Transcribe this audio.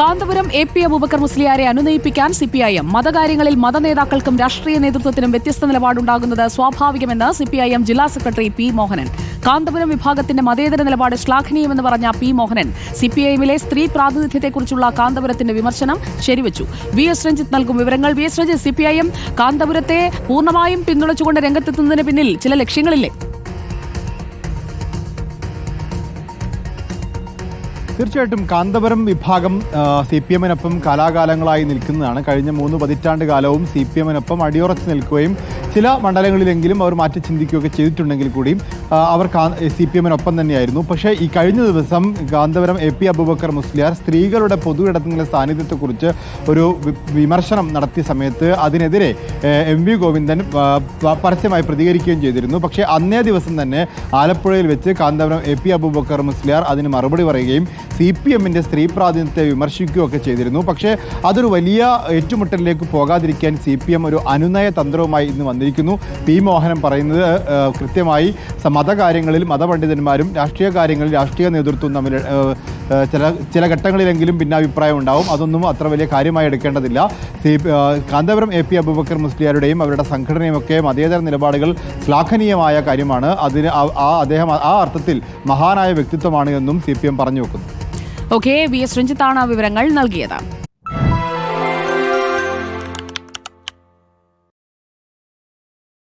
Kanthapuram A P Abubakar മുസ്ലിയാരെ അനുനയിപ്പിക്കാൻ CPIM മതകാര്യങ്ങളിൽ മതനേതാക്കൾക്കും രാഷ്ട്രീയ നേതൃത്വത്തിനും വ്യത്യസ്ത നിലപാടുണ്ടാകുന്നത് സ്വാഭാവികമെന്ന് സിപിഐഎം ജില്ലാ സെക്രട്ടറി പി മോഹനൻ. കാന്തപുരം വിഭാഗത്തിന്റെ മതേതര നിലപാട് ശ്ലാഘനീയമെന്ന് പറഞ്ഞ പി മോഹനൻ സിപിഐഎമ്മിലെ സ്ത്രീ പ്രാതിനിധ്യത്തെക്കുറിച്ചുള്ള കാന്തപുരത്തിന്റെ വിമർശനം ശരിവച്ചു. വി എസ് രഞ്ജിത്ത് നൽകും വിവരങ്ങൾ വി എസ് രഞ്ജിത്ത് സിപിഐഎം കാന്തപുരത്തെ പൂർണമായും പിന്തുണച്ചുകൊണ്ട് രംഗത്തെത്തുന്നതിന് പിന്നിൽ ചില ലക്ഷ്യങ്ങളില്ലേ? തീർച്ചയായിട്ടും കാന്തപുരം വിഭാഗം സി പി എമ്മിനൊപ്പം കാലാകാലങ്ങളായി നിൽക്കുന്നതാണ്. കഴിഞ്ഞ മൂന്ന് പതിറ്റാണ്ട് കാലവും സി പി എമ്മിനൊപ്പം അടിയുറച്ച് നിൽക്കുകയും ചില മണ്ഡലങ്ങളിലെങ്കിലും അവർ മാറ്റി ചിന്തിക്കുകയൊക്കെ ചെയ്തിട്ടുണ്ടെങ്കിൽ കൂടിയും അവർ സി പി എമ്മിനൊപ്പം തന്നെയായിരുന്നു. പക്ഷേ ഈ കഴിഞ്ഞ ദിവസം കാന്തപുരം എ പി അബൂബക്കർ മുസ്ലിയാർ സ്ത്രീകളുടെ പൊതു ഇടത്തിലെ സാന്നിധ്യത്തെക്കുറിച്ച് ഒരു വിമർശനം നടത്തിയ സമയത്ത് അതിനെതിരെ എം വി ഗോവിന്ദൻ പരസ്യമായി പ്രതികരിക്കുകയും ചെയ്തിരുന്നു. പക്ഷേ അന്നേ ദിവസം തന്നെ ആലപ്പുഴയിൽ വെച്ച് കാന്തപുരം എ പി അബൂബക്കർ മുസ്ലിയാർ അതിന് മറുപടി പറയുകയും സി പി എമ്മിന്റെ സ്ത്രീ പ്രാതിനിധ്യത്തെ വിമർശിക്കുകയൊക്കെ ചെയ്തിരുന്നു. പക്ഷേ അതൊരു വലിയ ഏറ്റുമുട്ടലിലേക്ക് പോകാതിരിക്കാൻ സി പി എം ഒരു അനുനയ തന്ത്രവുമായി ഇന്ന് വന്നിരിക്കുന്നു. പി. മോഹനൻ പറയുന്നത് കൃത്യമായി മതകാര്യങ്ങളിൽ മതപണ്ഡിതന്മാരും രാഷ്ട്രീയ കാര്യങ്ങളിൽ രാഷ്ട്രീയ നേതൃത്വം തമ്മിൽ ചില ചില ഘട്ടങ്ങളിലെങ്കിലും ഭിന്നാഭിപ്രായം ഉണ്ടാവും. അതൊന്നും അത്ര വലിയ കാര്യമായി എടുക്കേണ്ടതില്ല. C Kanthapuram A P Abubakar മുസ്ലിയാരുടെയും അവരുടെ സംഘടനയും ഒക്കെ മതേതര നിലപാടുകൾ ശ്ലാഘനീയമായ കാര്യമാണ്. അതിന് ആ അദ്ദേഹം ആ അർത്ഥത്തിൽ മഹാനായ വ്യക്തിത്വമാണ് എന്നും സി പി എം പറഞ്ഞു വെക്കുന്നു. ഓക്കെ വി എസ് രഞ്ജിത്താണ് വിവരങ്ങൾ നൽകിയത്.